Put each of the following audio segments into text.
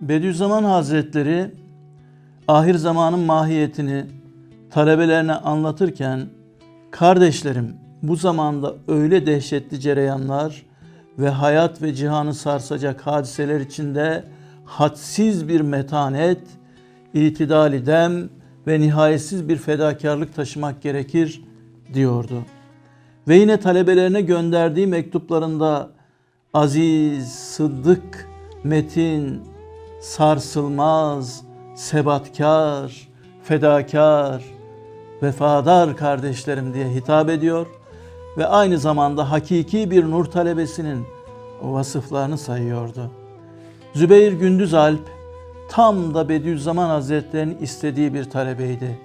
Bediüzzaman Hazretleri ahir zamanın mahiyetini talebelerine anlatırken kardeşlerim bu zamanda öyle dehşetli cereyanlar ve hayat ve cihanı sarsacak hadiseler içinde hadsiz bir metanet, itidali dem ve nihayetsiz bir fedakarlık taşımak gerekir diyordu. Ve yine talebelerine gönderdiği mektuplarında aziz, sıddık, metin, sarsılmaz, sebatkar, fedakar, vefadar kardeşlerim diye hitap ediyor ve aynı zamanda hakiki bir nur talebesinin vasıflarını sayıyordu. Zübeyir Gündüz Alp tam da Bediüzzaman Hazretleri'nin istediği bir talebeydi.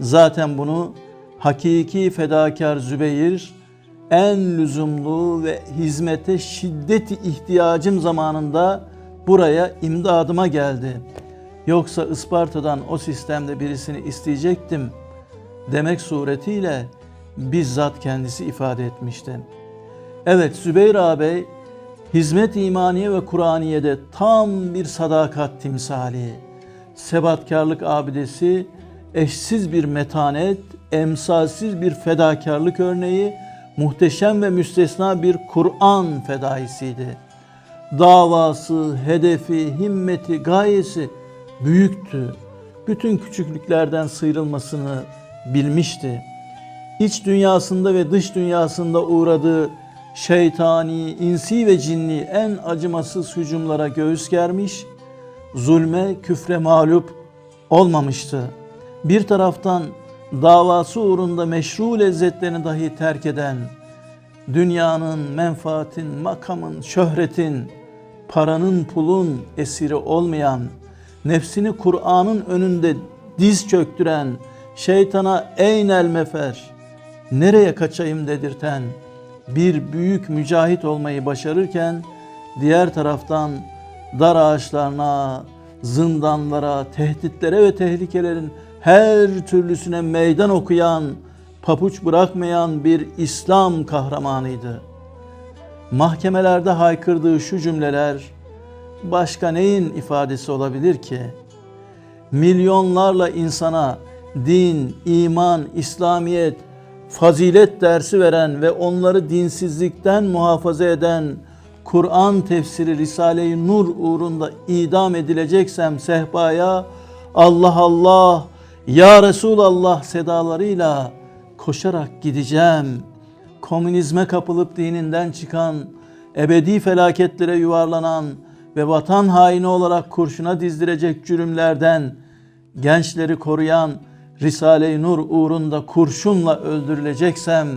Zaten bunu hakiki fedakar Zübeyir en lüzumlu ve hizmete şiddeti ihtiyacım zamanında buraya imdadıma geldi. Yoksa Isparta'dan o sistemde birisini isteyecektim demek suretiyle bizzat kendisi ifade etmişti. Evet Zübeyir ağabey hizmet imaniye ve Kur'aniye'de tam bir sadakat timsali, sebatkarlık abidesi, eşsiz bir metanet, emsalsiz bir fedakarlık örneği, muhteşem ve müstesna bir Kur'an fedaisiydi. Davası, hedefi, himmeti, gayesi büyüktü. Bütün küçüklüklerden sıyrılmasını bilmişti. İç dünyasında ve dış dünyasında uğradığı şeytani, insi ve cinni en acımasız hücumlara göğüs germiş, zulme, küfre mağlup olmamıştı. Bir taraftan davası uğrunda meşru lezzetlerini dahi terk eden, dünyanın, menfaatin, makamın, şöhretin, paranın, pulun esiri olmayan, nefsini Kur'an'ın önünde diz çöktüren, şeytana eynel mefer, nereye kaçayım dedirten bir büyük mücahit olmayı başarırken, diğer taraftan dar ağaçlarına, zindanlara, tehditlere ve tehlikelerin her türlüsüne meydan okuyan, papuç bırakmayan bir İslam kahramanıydı. Mahkemelerde haykırdığı şu cümleler başka neyin ifadesi olabilir ki? Milyonlarla insana din, iman, İslamiyet, fazilet dersi veren ve onları dinsizlikten muhafaza eden Kur'an tefsiri Risale-i Nur uğrunda idam edileceksem sehpaya Allah Allah, Ya Resulallah sedalarıyla koşarak gideceğim. Komünizme kapılıp dininden çıkan, ebedi felaketlere yuvarlanan ve vatan haini olarak kurşuna dizdirecek cürümlerden gençleri koruyan Risale-i Nur uğrunda kurşunla öldürüleceksem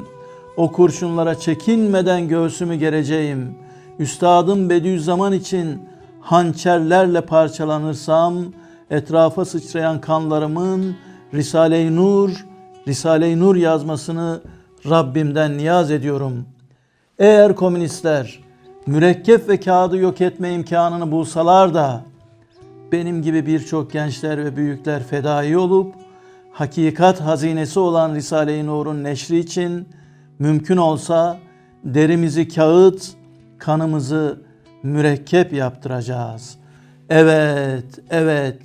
o kurşunlara çekinmeden göğsümü gereceğim. Üstadım Bediüzzaman için hançerlerle parçalanırsam etrafa sıçrayan kanlarımın Risale-i Nur, Risale-i Nur yazmasını Rabbimden niyaz ediyorum. Eğer komünistler mürekkep ve kağıdı yok etme imkanını bulsalar da benim gibi birçok gençler ve büyükler fedai olup hakikat hazinesi olan Risale-i Nur'un neşri için mümkün olsa derimizi kağıt, kanımızı mürekkep yaptıracağız. Evet, evet,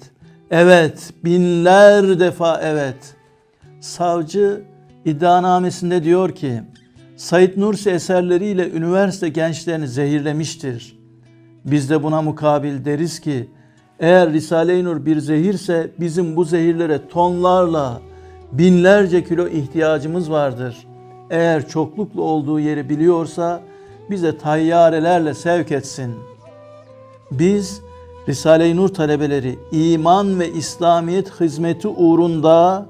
evet, binler defa evet. Savcı iddianamesinde diyor ki, Said Nursi eserleriyle üniversite gençlerini zehirlemiştir. Biz de buna mukabil deriz ki, eğer Risale-i Nur bir zehirse bizim bu zehirlere tonlarla, binlerce kilo ihtiyacımız vardır. Eğer çokluklu olduğu yeri biliyorsa bize tayyarelerle sevk etsin. Biz Risale-i Nur talebeleri iman ve İslamiyet hizmeti uğrunda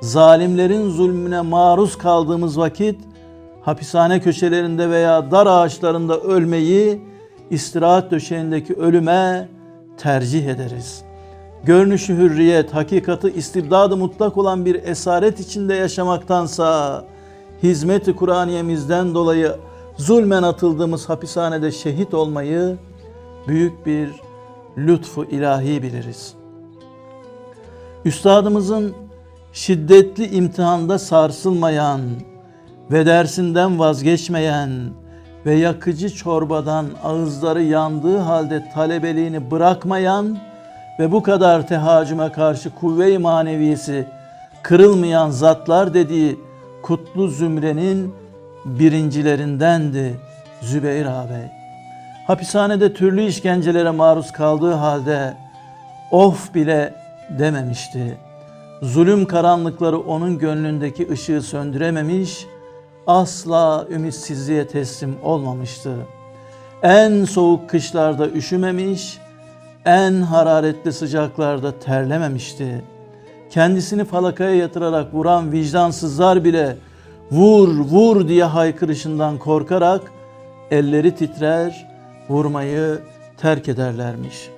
zalimlerin zulmüne maruz kaldığımız vakit hapishane köşelerinde veya dar ağaçlarında ölmeyi istirahat döşeğindeki ölüme tercih ederiz. Görünüşü hürriyet, hakikati istibdadı mutlak olan bir esaret içinde yaşamaktansa hizmeti Kur'aniyemizden dolayı zulmen atıldığımız hapishanede şehit olmayı büyük bir lütfu ilahi biliriz. Üstadımızın şiddetli imtihanda sarsılmayan ve dersinden vazgeçmeyen, ve yakıcı çorbadan ağızları yandığı halde talebeliğini bırakmayan ve bu kadar tehacüme karşı kuvve-i maneviyesi kırılmayan zatlar dediği kutlu zümrenin birincilerindendi Zübeyir ağabey. Hapishanede türlü işkencelere maruz kaldığı halde of bile dememişti. Zulüm karanlıkları onun gönlündeki ışığı söndürememiş, asla ümitsizliğe teslim olmamıştı. En soğuk kışlarda üşümemiş, en hararetli sıcaklarda terlememişti. Kendisini falakaya yatırarak vuran vicdansızlar bile vur vur diye haykırışından korkarak elleri titrer, vurmayı terk ederlermiş.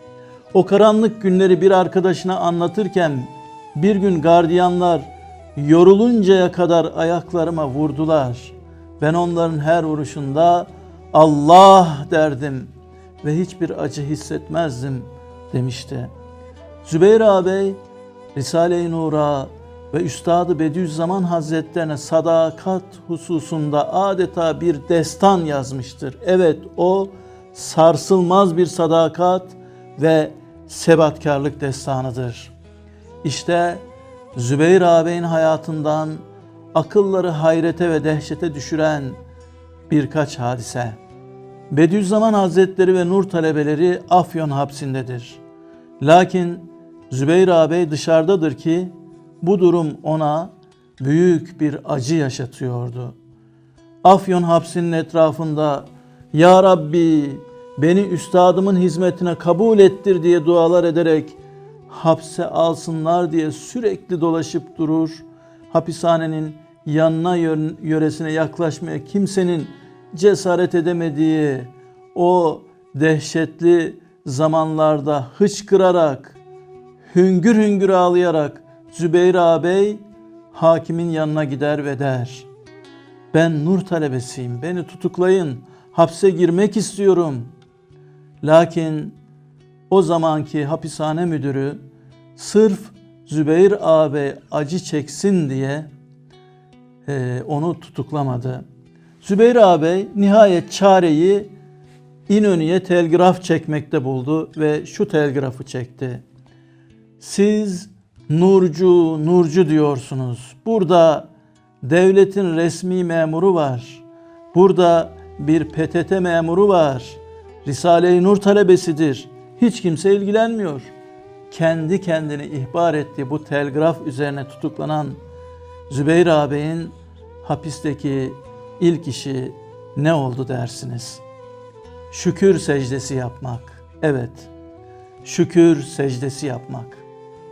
O karanlık günleri bir arkadaşına anlatırken bir gün gardiyanlar yoruluncaya kadar ayaklarıma vurdular. Ben onların her vuruşunda Allah derdim ve hiçbir acı hissetmezdim demişti. Zübeyir ağabey Risale-i Nur'a ve Üstadı Bediüzzaman Hazretlerine sadakat hususunda adeta bir destan yazmıştır. Evet o sarsılmaz bir sadakat ve sebatkarlık destanıdır. İşte Zübeyir ağabeyin hayatından akılları hayrete ve dehşete düşüren birkaç hadise. Bediüzzaman Hazretleri ve Nur talebeleri Afyon hapsindedir. Lakin Zübeyir ağabey dışarıdadır ki bu durum ona büyük bir acı yaşatıyordu. Afyon hapsinin etrafında Ya Rabbi beni üstadımın hizmetine kabul ettir diye dualar ederek hapse alsınlar diye sürekli dolaşıp durur. Hapishanenin yanına yöresine yaklaşmaya kimsenin cesaret edemediği o dehşetli zamanlarda hıçkırarak, hüngür hüngür ağlayarak Zübeyir ağabey hakimin yanına gider ve der. Ben nur talebesiyim, beni tutuklayın, hapse girmek istiyorum. Lakin o zamanki hapishane müdürü sırf Zübeyir ağabey acı çeksin diye e, onu tutuklamadı. Zübeyir ağabey nihayet çareyi İnönü'ye telgraf çekmekte buldu ve şu telgrafı çekti. Siz Nurcu, Nurcu diyorsunuz. Burada devletin resmi memuru var. Burada bir PTT memuru var. Risale-i Nur talebesidir. Hiç kimse ilgilenmiyor. Kendi kendini ihbar ettiği bu telgraf üzerine tutuklanan Zübeyir ağabeyin hapisteki ilk işi ne oldu dersiniz? Şükür secdesi yapmak. Evet, şükür secdesi yapmak.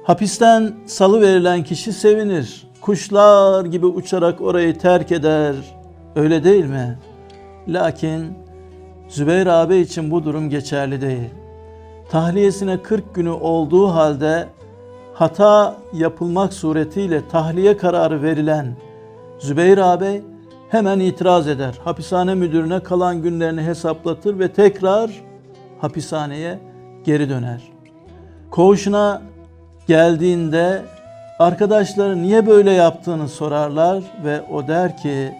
Hapisten salı verilen kişi sevinir. Kuşlar gibi uçarak orayı terk eder. Öyle değil mi? Lakin Zübeyir abi için bu durum geçerli değil. Tahliyesine 40 günü olduğu halde hata yapılmak suretiyle tahliye kararı verilen Zübeyir abi hemen itiraz eder. Hapishane müdürüne kalan günlerini hesaplatır ve tekrar hapishaneye geri döner. Koğuşuna geldiğinde arkadaşları niye böyle yaptığını sorarlar ve o der ki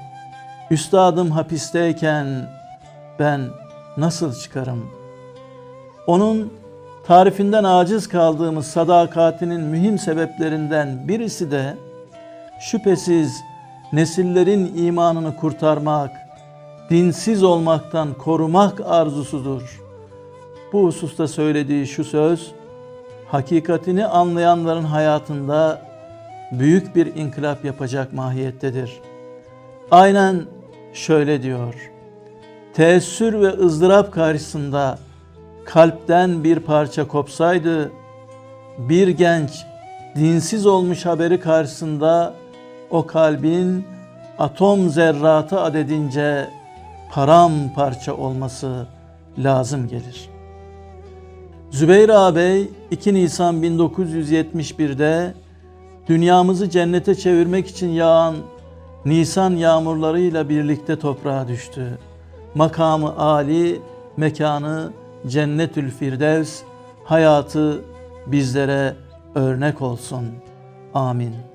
üstadım hapisteyken ben nasıl çıkarım? Onun tarifinden aciz kaldığımız sadakatinin mühim sebeplerinden birisi de şüphesiz nesillerin imanını kurtarmak, dinsiz olmaktan korumak arzusudur. Bu hususta söylediği şu söz, hakikatini anlayanların hayatında büyük bir inkılap yapacak mahiyettedir. Aynen şöyle diyor. Teessür ve ızdırap karşısında kalpten bir parça kopsaydı, bir genç dinsiz olmuş haberi karşısında o kalbin atom zerratı adedince paramparça olması lazım gelir. Zübeyir ağabey 2 Nisan 1971'de dünyamızı cennete çevirmek için yağan Nisan yağmurlarıyla birlikte toprağa düştü. Makamı Ali, mekanı Cennetül Firdevs, hayatı bizlere örnek olsun. Amin.